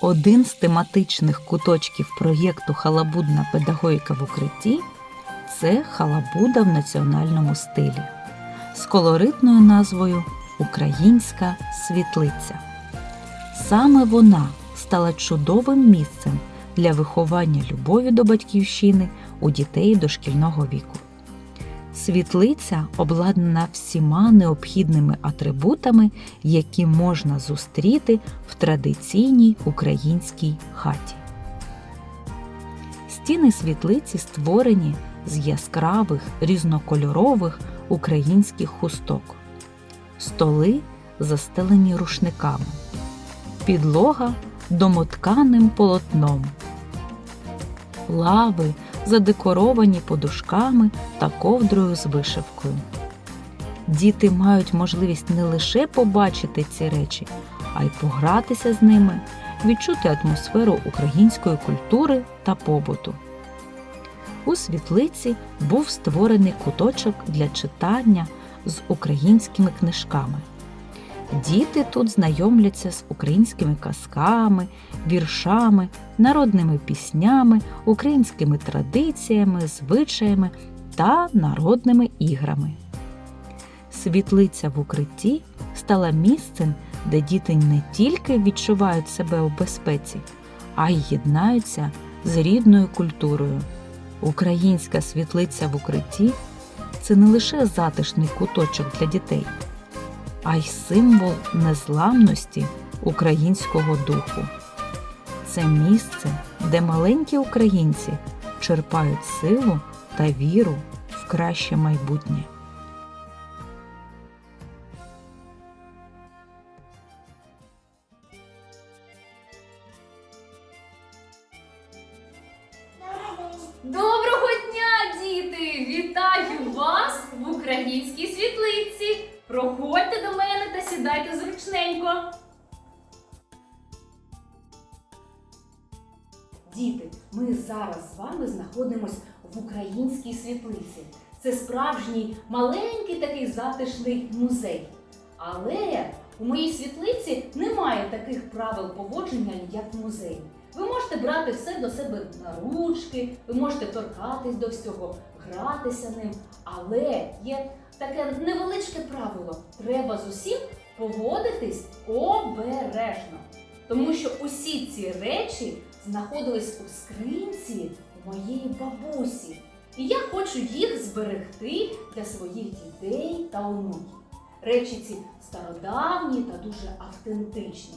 Один з тематичних куточків проєкту Халабудна педагогіка в укритті це халабуда в національному стилі з колоритною назвою Українська світлиця. Саме вона стала чудовим місцем для виховання любові до батьківщини у дітей дошкільного віку. Світлиця обладнана всіма необхідними атрибутами, які можна зустріти в традиційній українській хаті. Стіни світлиці створені з яскравих різнокольорових українських хусток. Столи застелені рушниками, підлога домотканим полотном, лави задекоровані подушками та ковдрою з вишивкою. Діти мають можливість не лише побачити ці речі, а й погратися з ними, відчути атмосферу української культури та побуту. У світлиці був створений куточок для читання з українськими книжками. Діти тут знайомляться з українськими казками, віршами, народними піснями, українськими традиціями, звичаями та народними іграми. Світлиця в укритті стала місцем, де діти не тільки відчувають себе у безпеці, а й єднаються з рідною культурою. Українська світлиця в укритті це не лише затишний куточок для дітей, а й символ незламності українського духу. Це місце, де маленькі українці черпають силу та віру в краще майбутнє. Доброго дня, діти! Вітаю вас в українській світлиці. Проходьте до мене та сідайте зручненько. Діти, ми зараз з вами знаходимось в українській світлиці. Це справжній маленький такий затишний музей. Але у моїй світлиці немає таких правил поводження, як в музеї. Ви можете брати все до себе на ручки, ви можете торкатись до всього, гратися ним. Але є таке невеличке правило: треба з усім поводитись обережно. Тому що усі ці речі знаходились у скринці моєї бабусі. І я хочу їх зберегти для своїх дітей та онуків. Речі ці стародавні та дуже автентичні.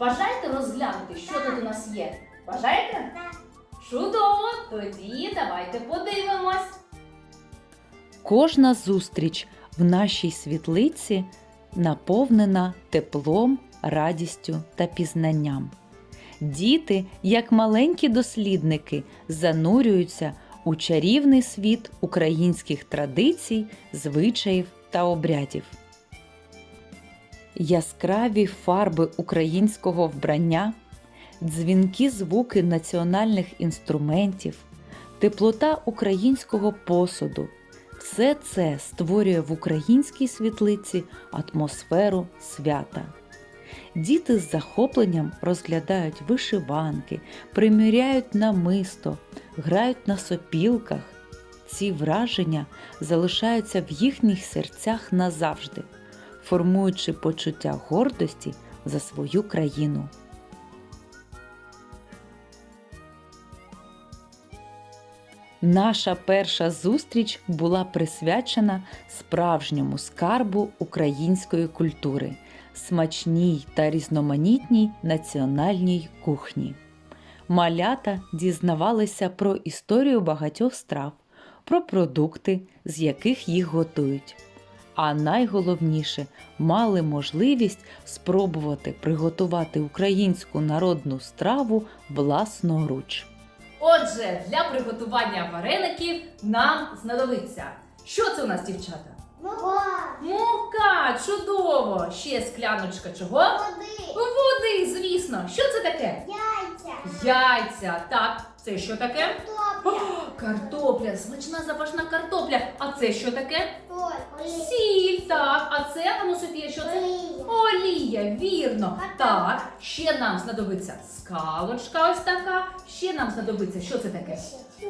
Бажаєте розглянути, що тут у нас є? Бажаєте? Чудово! Тоді давайте подивимось. Кожна зустріч в нашій світлиці наповнена теплом, радістю та пізнанням. Діти, як маленькі дослідники, занурюються у чарівний світ українських традицій, звичаїв та обрядів. Яскраві фарби українського вбрання, дзвінкі звуки національних інструментів, теплота українського посуду все це створює в українській світлиці атмосферу свята. Діти з захопленням розглядають вишиванки, приміряють намисто, грають на сопілках. Ці враження залишаються в їхніх серцях назавжди, формуючи почуття гордості за свою країну. Наша перша зустріч була присвячена справжньому скарбу української культури, смачній та різноманітній національній кухні. Малята дізнавалися про історію багатьох страв, про продукти, з яких їх готують. А найголовніше мали можливість спробувати приготувати українську народну страву власноруч. Отже, для приготування вареників нам знадобиться. Що це у нас, дівчата? Мука, Мука, чудово! Ще скляночка чого? води, Води, звісно. Що це таке? яйця, Яйця. Так, це що таке? картопля, Картопля, смачна запашна картопля. А це що таке? Ой, Сіль, так. А це, що це? Олія, вірно. Так, ще нам знадобиться скалочка ось така. Ще нам знадобиться, що це таке?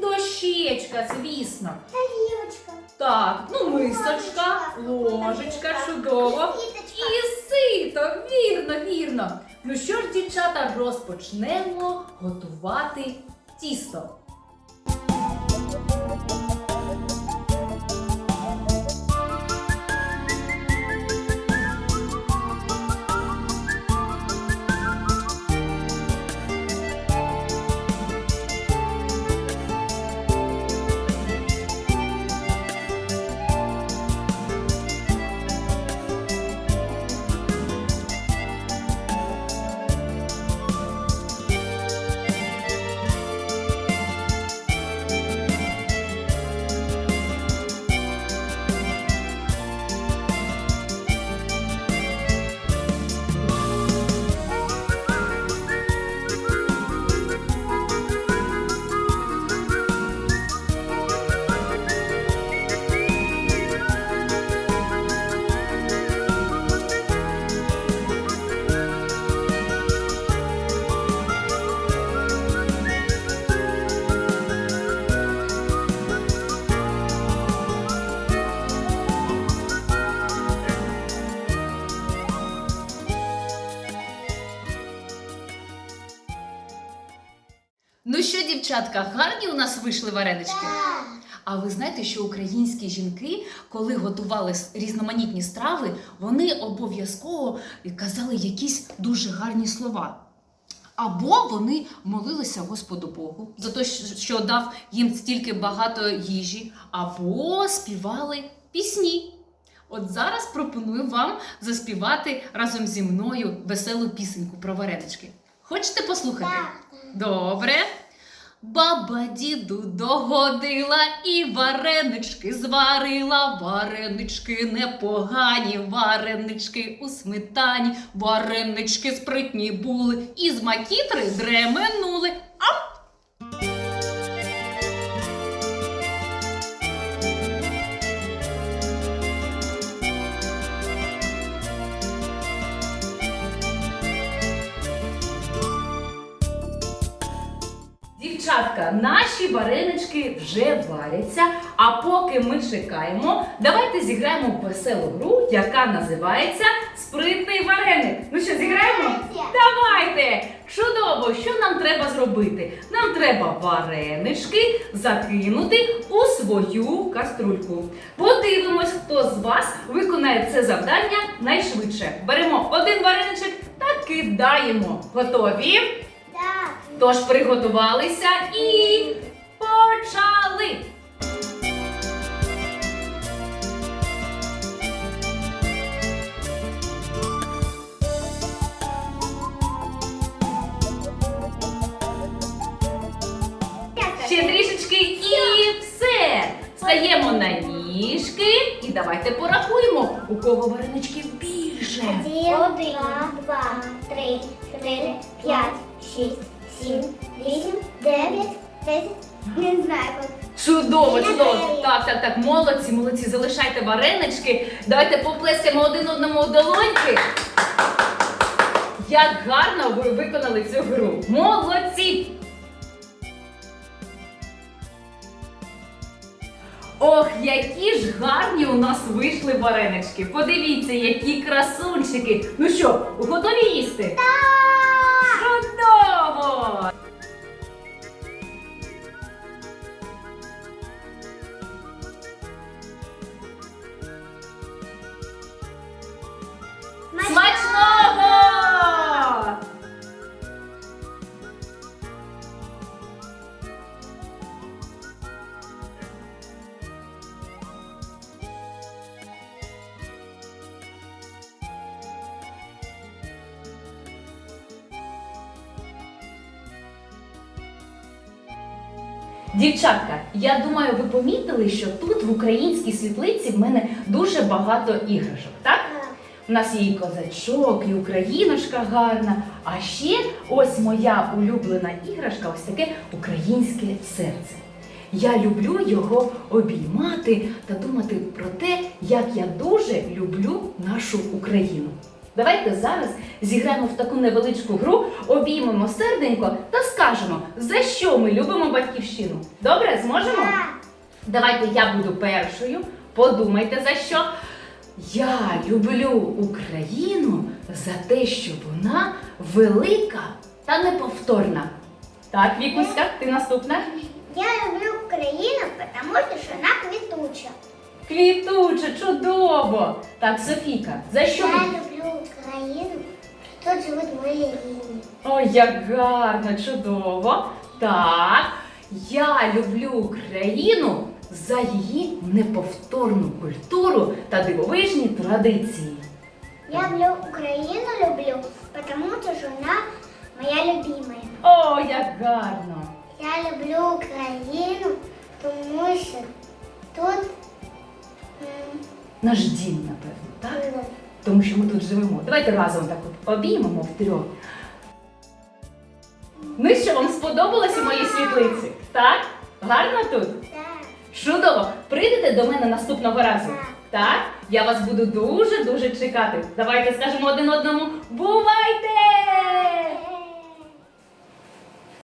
Дощечка, звісно. Тарілочка. Так, ну мисочка, ложечка, чудово. І сито, вірно, вірно. Ну що ж, дівчата, розпочнемо готувати тісто. Ну що, дівчатка, гарні у нас вийшли варенички? А ви знаєте, що українські жінки, коли готували різноманітні страви, вони обов'язково казали якісь дуже гарні слова. Або вони молилися Господу Богу за те, що- що дав їм стільки багато їжі, або співали пісні. От зараз пропоную вам заспівати разом зі мною веселу пісеньку про варенички. Хочете послухати? Добре. Баба діду догодила і варенички зварила. Варенички непогані, варенички у сметані, варенички спритні були, і з макітри дременули. Дівчатка, наші варенички вже варяться. А поки ми чекаємо, давайте зіграємо веселу гру, яка називається Спритний вареник. Ну що, зіграємо? Давайте! Чудово! Що нам треба зробити? Нам треба варенички закинути у свою каструльку. Подивимось, хто з вас виконає це завдання найшвидше. Беремо один вареничок та кидаємо. Готові? Тож приготувалися і почали. Ще трішечки і все. Стаємо на ніжки і давайте порахуємо, у кого вареничків більше. Один, два, три, чотири, п'ять, шість, сім, вісім, дев'ять, десять. Не знаю. Чудово, чудово. Так, так, так, молодці, молодці. Залишайте варенички. Давайте поплескаємо один одному у долоньки. Як гарно ви виконали цю гру. Молодці! Ох, які ж гарні у нас вийшли варенички. Подивіться, які красунчики. Ну що, готові їсти? Чудово! Дівчатка, я думаю, ви помітили, що тут в українській світлиці в мене дуже багато іграшок, так? У нас є і козачок, і україночка гарна. А ще ось моя улюблена іграшка, ось таке українське серце. я люблю його обіймати та думати про те, як я дуже люблю нашу Україну. Давайте зараз зіграємо в таку невеличку гру, обіймемо серденько та скажемо, за що ми любимо батьківщину. Добре, зможемо? Давайте я буду першою. Подумайте за що. Я люблю Україну за те, що вона велика та неповторна. Так, Вікуська, ти наступна. Я люблю Україну, потому что она квітуча. Квітуче, чудово! Так, Софійка, за що? Я люблю Україну, тут живуть мої рідні. Ой, як гарно, чудово. Так, я люблю Україну за її неповторну культуру та дивовижні традиції. Я люблю Україну люблю, потому що вона моя любимая. О, як гарно! Я люблю Україну, тому що тут Наш дім, напевно, так? Тому що ми тут живемо. Давайте разом так от обіймемо втрьох. Ну що, вам сподобалося мої світлиці? Так? Гарно тут? так. Чудово! Прийдете до мене наступного разу. Так. Я вас буду дуже-дуже чекати. Давайте скажемо один одному бувай!